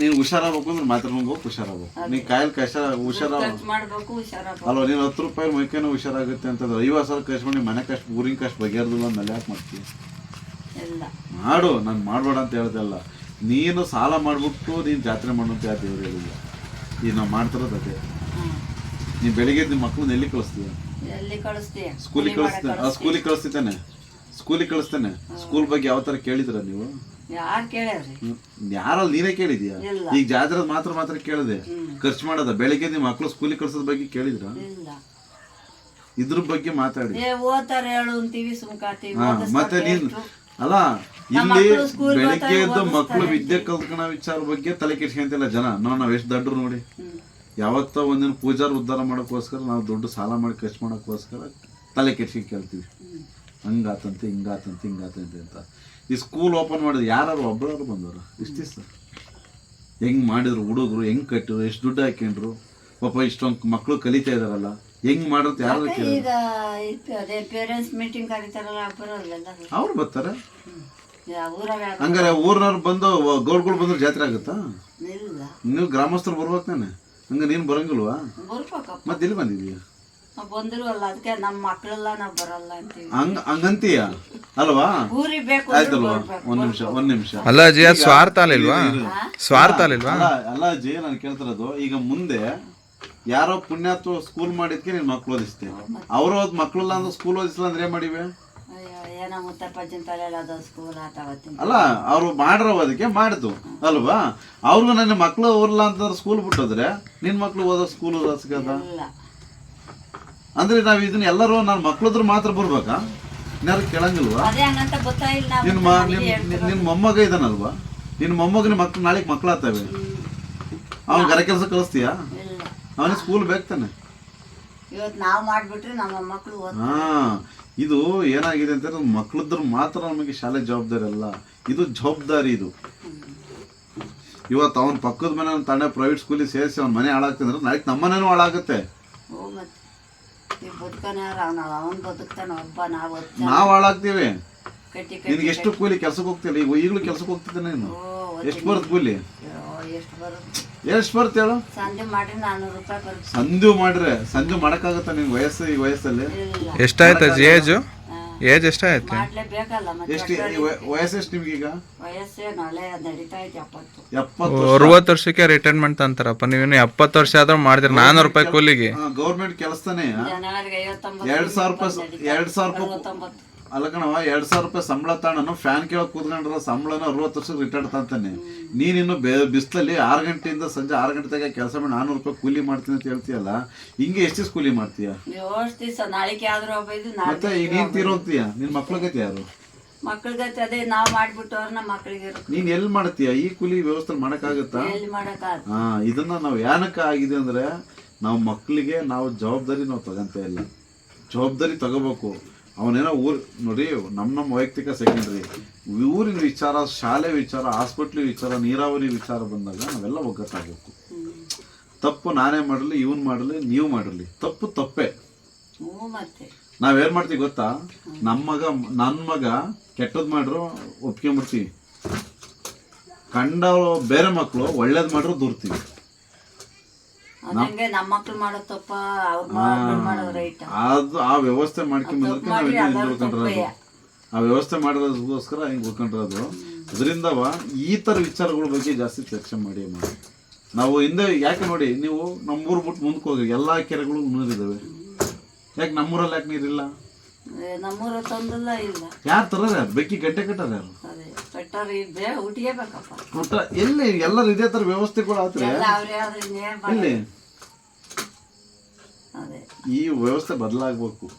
ನೀನು ಹುಷಾರಾಗಬೇಕು ಅಂದ್ರೆ ಮಾತ್ರ ಹೋಗಿ ಹುಷಾರಾಗಬೇಕು ನೀ ಕಾಯಿಲ್ ಕಷ್ಟ ಹುಷಾರ ಖರ್ಚು ಮಾಡ್ಬೇಕು ಅಲ್ವ ನೀನು ಹತ್ತು ರೂಪಾಯಿ ಮೈಕೇನೋ ಹುಷಾರಾಗುತ್ತೆ ಅಂತಂದ್ರೆ ಐವತ್ತು ಸಾವಿರ ಖರ್ಚು ಮಾಡಿ ಮನೆ ಕಷ್ಟ ಊರಿನ ಕಷ್ಟ ಬಗೆಹರ್ದಿಲ್ಲ ಅಂದ್ಮೇಲೆ ಯಾಕೆ ಮಾಡ್ತೀವಿ ಮಾಡು ನಾನು ಮಾಡಬೇಡ ಅಂತ ಹೇಳ್ದಲ್ಲ ನೀನು ಸಾಲ ಮಾಡಿಬಿಟ್ಟು ನೀನು ಜಾತ್ರೆ ಮಾಡು ಅಂತ ಯಾರು ದೇವ್ರು ಹೇಳಿಲ್ಲ. ಈಗ ನಾವು ಮಾಡ್ತಿರೋದು ಅದೇ. ನೀನು ಬೆಳಿಗ್ಗೆ ನಿಮ್ಮ ಮಕ್ಕಳನ್ನ ಎಲ್ಲಿ ಕಳಿಸ್ತೀಯ? ಎಲ್ಲಿ ಕಳಿಸ್ತೀಯ? ಸ್ಕೂಲಿಗೆ ಕಳಿಸ್ತಾನೆ ಸ್ಕೂಲಿಗೆ ಕಳಿಸ್ತಿದ್ದಾನೆ ಸ್ಕೂಲಿಗೆ ಕಳಿಸ್ತಾನೆ ಸ್ಕೂಲ್ ಬಗ್ಗೆ ಯಾವ ಥರ ಕೇಳಿದ್ರ ನೀವು? ಯಾರು ಕೇಳ್ಯಾವ್ರಿ ಯಾರಲ್ಲಿ ನೀನೇ ಕೇಳಿದ್ಯಾ? ಇಲ್ಲ. ಈಗ ಜಾತ್ರೆ ಮಾತ್ರ ಮಾತ್ರ ಕೇಳಿದೆ. ಖರ್ಚು ಮಾಡೋದ. ಬೆಳಿಗ್ಗೆ ನಿಮ್ಮ ಮಕ್ಕಳು ಸ್ಕೂಲಿಗೆ ಕಳ್ಸೋದ್ ಬಗ್ಗೆ ಕೇಳಿದ್ರ? ಇಲ್ಲ. ಇದ್ರ ಬಗ್ಗೆ ಮಾತಾಡಿ. ಏ ಓದ್ತಾರೆ ಹೇಳು ಅಂತೀವಿ ಸುಮ್ಕಾತೀವಿ ಹಾ ಮತ್ತೆ ನೀನ್ ಅಲ್ಲ ಇಲ್ಲಿ ಮಕ್ಳು ಬೆಳಿಗ್ಗೆ ಹೋಗ್ತಾರೆ, ಎದ್ದು ಮಕ್ಕಳು ವಿದ್ಯೆ ಕಲ್ತ್ಕೊಳೋ ವಿಚಾರ ಬಗ್ಗೆ ತಲೆ ಕೆಡ್ಸ್ಕೊಂತಿಲ್ಲ ಜನ. ನಾವು ನಾವ್ ಎಷ್ಟು ದಡ್ರು ನೋಡಿ. ಯಾವತ್ತ ಒಂದಿನ ಪೂಜಾರ್ ಉದ್ಧಾರ ಮಾಡೋಕ್ಕೋಸ್ಕರ ನಾವು ದುಡ್ಡು ಸಾಲ ಮಾಡಿ ಖರ್ಚು ಮಾಡೋಕ್ಕೋಸ್ಕರ ತಲೆ ಕೆಡ್ಸ್ಕೊಂಡ್ ಕೇಳ್ತೀವಿ. ಹಂಗಾತಂತೆ ಹಿಂಗಾತಂತೆ ಹಿಂಗಾತಂತೆ ಅಂತ. ಈ ಸ್ಕೂಲ್ ಓಪನ್ ಮಾಡಿದ್ರು ಯಾರು ಒಬ್ಬರು ಬಂದರು ಇಷ್ಟು ದಿವಸ? ಹೆಂಗೆ ಮಾಡಿದ್ರು ಹುಡುಗರು ಹೆಂಗೆ ಕಟ್ಟಿದ್ರು ಎಷ್ಟು ದುಡ್ಡು ಹಾಕೊಂಡ್ರು ಪಾಪ ಇಷ್ಟೊಂದು ಮಕ್ಕಳು ಕಲಿತಾ ಇದಾರಲ್ಲ ಹೆಂಗ್ ಮಾಡಿದ್ರು ಯಾರು ಈಗ ಅದೇ ಪೇರೆಂಟ್ಸ್ ಮೀಟಿಂಗ್ ಕರೀತಾರಲ್ಲ ಬರೋಲ್ಲ ಅವ್ರು ಬರ್ತಾರೆ? ಹಂಗಾರೆ ಊರ್ನವ್ರು ಬಂದು ಗೌಡ್ಗಳು ಬಂದ್ರೆ ಜಾತ್ರೆ ಆಗುತ್ತಾ? ನೀವು ಗ್ರಾಮಸ್ಥರು ಬರ್ಬೇಕು ನಾನು ಹಂಗ ನೀನು ಬರಂಗಿಲ್ವಾ? ಮತ್ತೆ ಇಲ್ಲಿ ಬಂದಿದೀಯ? ಬಂದಿರುವಲ್ಲ ಅದಕ್ಕೆ ನಮ್ಮ ಮಕ್ಕಳೆಲ್ಲ ನಾವು ಬರಲ್ಲ ಅಂತೀವಿ. ಹಂಗ ಹಂಗಂತೀಯ? ಅಲ್ವಾ? ಆಯ್ತಲ್ವಾ? ಒಂದ್ ನಿಮಿಷ ಒಂದ್ ನಿಮಿಷ. ಅಲ್ಲ ಅಜ್ಜಿ ಅದು ಸ್ವಾರ್ಥ ಅಲ್ಲಿಲ್ವಾ ಸ್ವಾರ್ಥ ಅಲ್ಲಿಲ್ವಾ ಅಲ್ಲ ಅಲ್ಲ ಅಜ್ಜಿ ನಾನು ಕೇಳ್ತಿರೋದು ಈಗ ಮುಂದೆ ಯಾರೋ ಪುಣ್ಯಾತ್ವ ಸ್ಕೂಲ್ ಮಾಡಿದ್ಕೆ ನಿನ್ ಮಕ್ಳು ಓದಿಸ್ತೀವಿ ಅವ್ರು ಮಕ್ಳು ಇಲ್ಲ ಅಂದ್ರೆ ಸ್ಕೂಲ್ ಓದಿಸಿಲ್ಲ ಅಂದ್ರೆ ಏನ್ ಮಾಡಿವೆ? ಅದು ಅಲ್ಲ ಅವ್ರು ಮಾಡಿರೋ ಅದಕ್ಕೆ ಮಾಡಿದ್ವು ಅಲ್ವಾ? ಅವ್ರಿಗೂ ನನ್ನ ಮಕ್ಳು ಓರ್ಲ ಅಂತಂದ್ರೆ ಸ್ಕೂಲ್ ಬಿಟ್ಟೋದ್ರೆ ನಿನ್ ಮಕ್ಳು ಓದೋ ಸ್ಕೂಲ್ ಓದಿಸ್ಕದ ಅಂದ್ರೆ ನಾವ್ ಇದನ್ನ ಎಲ್ಲರೂ ನನ್ನ ಮಕ್ಳದ್ರ ಮಾತ್ರ ಬರ್ಬೇಕಾ? ಯಾರು ಕೇಳಂಗಿಲ್ವಾ? ಅದೇ ಹಂಗಂತ ಗೊತ್ತಾಗಿಲ್ಲ ನಾವು ನಿನ್ ಮ ನಿನ್ ನಿನ್ ಮೊಮ್ಮಗ ಇದಾನಲ್ವಾ? ನಿನ್ ಮೊಮ್ಮಗನ ಮಕ್ಳು ನಾಳೆಗ್ ಮಕ್ಳಾಗ್ತವೆ. ಅವ್ನ ಗರ ಕೆಲಸ ಕಳಿಸ್ತೀಯಾ? ಅವನಿಗೆ ಸ್ಕೂಲ್ ಬೇಕು ತಾನೆ. ಇವತ್ತು ನಾವು ಮಾಡ್ಬಿಟ್ರೆ ನಮ್ಮ ಮಕ್ಕಳು ಹಾ ಇದು ಏನಾಗಿದೆ ಅಂತಂದ್ರೆ ಮಕ್ಳದ್ರ ಮಾತ್ರ ನಮಗೆ ಶಾಲೆ ಜವಾಬ್ದಾರಿ ಅಲ್ಲ. ಇದು ಜವಾಬ್ದಾರಿ ಇದು. ಇವತ್ತು ಅವನ ಪಕ್ಕದ ಮನೆ ತಾನೇ ಪ್ರೈವೇಟ್ ಸ್ಕೂಲಿಗೆ ಸೇರಿಸಿ ಅವ್ನ ಮನೆ ಹಾಳಾಗ್ತಂದ್ರೆ ನಾಳೆ ನಮ್ಮ ನಮ್ಮನೇನು ಹಾಳಾಗುತ್ತೆ. ಬದುಕನ ಅವನ್ ಬದುಕ್ತಾನ ಒಬ್ಬ ನಾವು ನಾವು ಹಾಳಾಗ್ತೀವಿ. ಕಟ್ಟಿ ಕಟ್ಟಿ ನಿನ್ಗೆ ಎಷ್ಟು ಕೂಲಿ ಕೆಲ್ಸಕ್ಕೆ ಹೋಗ್ತಿಲ್ಲ ಈಗ ಈಗಲೂ ಕೆಲ್ಸಕ್ಕೆ ಹೋಗ್ತಿದ್ದೆ ನೀನು. ಎಷ್ಟು ಬರುತ್ತೆ ಕೂಲಿ? ಎಷ್ಟು ಬರುತ್ತೆ ಎಷ್ಟು ಬರುತ್ತೆ ಹೇಳು? ಸಂಜೆ ಮಾಡಿ ನಾನ್ನೂರು ರೂಪಾಯಿ ಬರುತ್ತೆ ಸಂಜು ಮಾಡ್ರೆ ಸಂಜು ಮಾಡಕ್ಕಾಗತ್ತ ನಿನ್ ವಯಸ್ಸು ಈ ವಯಸ್ಸಲ್ಲಿ? ಎಷ್ಟಾಯ್ತು ಅಜ್ಜಿ ಏಜು. ಏಜ್ ಎಷ್ಟಾಯ್ತು ಎಷ್ಟು ಅರವತ್ತು ವರ್ಷಕ್ಕೆ ರಿಟೈರ್ಮೆಂಟ್ ಅಂತಾರಪ್ಪ ನೀವೇನು ಎಪ್ಪತ್ತು ವರ್ಷ ಆದ್ರೂ ಮಾಡಿದ್ರೆ ನಾನೂರು ರೂಪಾಯಿ ಕೂಲಿಗೆ. ಗೌರ್ಮೆಂಟ್ ಕೆಲಸನೇ? ಐವತ್ತೊಂಬತ್ತು ಎರಡ್ ಸಾವಿರ ರೂಪಾಯಿ ಎರಡ್ ಸಾವಿರ ರೂಪಾಯಿ ಅರವತ್ತೊಂಬತ್ತು ಅಲ್ಲ ಕಣವ ಎರಡ್ ಸಾವಿರ ರೂಪಾಯಿ ಸಂಬಳ ತಾಣನು ಫ್ಯಾನ್ ಕೇಳೋ ಕೂತ್ಕೊಂಡ್ರ ಸಂಬಳನ ಅರವತ್ತು ವರ್ಷ ರಿಟೈರ್ಡ್ ತಂತಾನೆ. ನೀನಿನ್ನು ಬೆ ಬಿಸ್ಲಲ್ಲಿ ಆರು ಗಂಟೆಯಿಂದ ಸಂಜೆ ಆರು ಗಂಟೆ ತಗ ಕೆಲಸ ಮಾಡಿ ನಾನೂರು ರೂಪಾಯಿ ಕೂಲಿ ಮಾಡ್ತೀನಿ ಅಂತ ಹೇಳ್ತೀಯಲ್ಲ ಹಿಂಗೆ ಎಷ್ಟು ದಿವಸ ಕೂಲಿ ಮಾಡ್ತೀಯ? ದಿವಸ ನಾಳೆಗೆ ಆದ್ರೂ ಮತ್ತೆ ಈಗ ನೀನ್ ತೀರೋಗ್ತೀಯ? ನಿನ್ ಮಕ್ಳಿಗತಿ ಯಾರು? ಮಕ್ಳಿಗೆ ಅದೇ ನಾವು ಮಾಡ್ಬಿಟ್ಟು ಮಕ್ಳಿಗೆ ನೀನ್ ಎಲ್ಲಿ ಮಾಡ್ತೀಯ? ಈ ಕೂಲಿ ವ್ಯವಸ್ಥೆ ಮಾಡಕ್ಕಾಗತ್ತಾ? ಎಲ್ಲಿ ಮಾಡಕ್ಕಾಗ ಹಾ ಇದನ್ನ ನಾವು ಯಾನಕ ಆಗಿದೆ ಅಂದ್ರೆ ನಾವು ಮಕ್ಕಳಿಗೆ ನಾವು ಜವಾಬ್ದಾರಿ ನಾವು ತಗಂತ ಇಲ್ಲ. ಜವಾಬ್ದಾರಿ ತಗೋಬೇಕು. ಅವನೇನೋ ಊರ್ ನೋಡಿ ನಮ್ಮ ನಮ್ಮ ವೈಯಕ್ತಿಕ ಸೆಕೆಂಡ್ರಿ ಊರಿನ ವಿಚಾರ ಶಾಲೆ ವಿಚಾರ ಹಾಸ್ಪಿಟ್ಲ್ ವಿಚಾರ ನೀರಾವರಿ ವಿಚಾರ ಬಂದಾಗ ನಾವೆಲ್ಲ ಒಗ್ಗಟ್ಟಾಗಬೇಕು. ತಪ್ಪು ನಾನೇ ಮಾಡಲಿ ಇವನ್ ಮಾಡಲಿ ನೀವು ಮಾಡಲಿ. ತಪ್ಪು ತಪ್ಪೇ. ನಾವೇನ್ ಮಾಡ್ತೀವಿ ಗೊತ್ತಾ? ನಮ್ಮ ಮಗ ನನ್ನ ಮಗ ಕೆಟ್ಟದ್ ಮಾಡ್ರು ಒಪ್ಕೊಂಬಿಡ್ತೀವಿ. ಕಂಡ ಬೇರೆ ಮಕ್ಕಳು ಒಳ್ಳೇದು ಮಾಡ್ರು ದೂರ್ತೀವಿ ಅದಂಗೆ ನಮ್ಮ ಮಕ್ಳು ಮಾಡೋ ತಪ್ಪ ಅವ್ರ ಮಕ್ಳು ಮಾಡೋದು ರೈಟ್. ಅದು ಆ ವ್ಯವಸ್ಥೆ ಮಾಡ್ಕೊಂಬಂದಕ್ಕೆ ನಾವು ಹಿಂಗೆ ಉಳ್ಕೊಂಡಿರೋದು ಆ ವ್ಯವಸ್ಥೆ ಮಾಡೋದಕ್ಕೋಸ್ಕರ ಹಿಂಗೆ ಉಳ್ಕೊಂಡಿರೋದು ಅದರಿಂದವ ಈ ಥರ ವಿಚಾರಗಳ ಬಗ್ಗೆ ಜಾಸ್ತಿ ಚರ್ಚೆ ಮಾಡಿ ಮಾಡಿ ನಾವು ಹಿಂದೆ ಯಾಕೆ ನೋಡಿ ನೀವು ನಮ್ಮೂರು ಬಿಟ್ಟು ಮುಂದಕ್ಕೆ ಹೋಗಿ ಎಲ್ಲ ಕೆರೆಗಳು ನೀರಿದ್ದಾವೆ ಯಾಕೆ ನಮ್ಮೂರಲ್ಲಿ ಯಾಕೆ ನೀರಿಲ್ಲ ನಮ್ಮೂರ ತಂದಲ್ಲ ಇಲ್ಲ. ಯಾರು ತರೋರು ಯಾರು? ಬೆಕ್ಕಿ ಗಡ್ಡೆ ಕಟ್ಟಾರ ಯಾರು? ಕಟ್ಟೋರು ಇದ್ದೆ ಊಟಿಗೆ ಬೇಕಪ್ಪ. ಎಲ್ಲಿ ಎಲ್ಲರೂ ಇದೇ ಥರ ವ್ಯವಸ್ಥೆಗಳು ಆದ್ರೆ ಎಲ್ಲ ಅವ್ರೇ ಆದ್ರೆ ಇನ್ನೇನ್ ಮಾಡೋದು? ಎಲ್ಲಿ ಅದೇ ಈ ವ್ಯವಸ್ಥೆ ಬದಲಾಗಬೇಕು.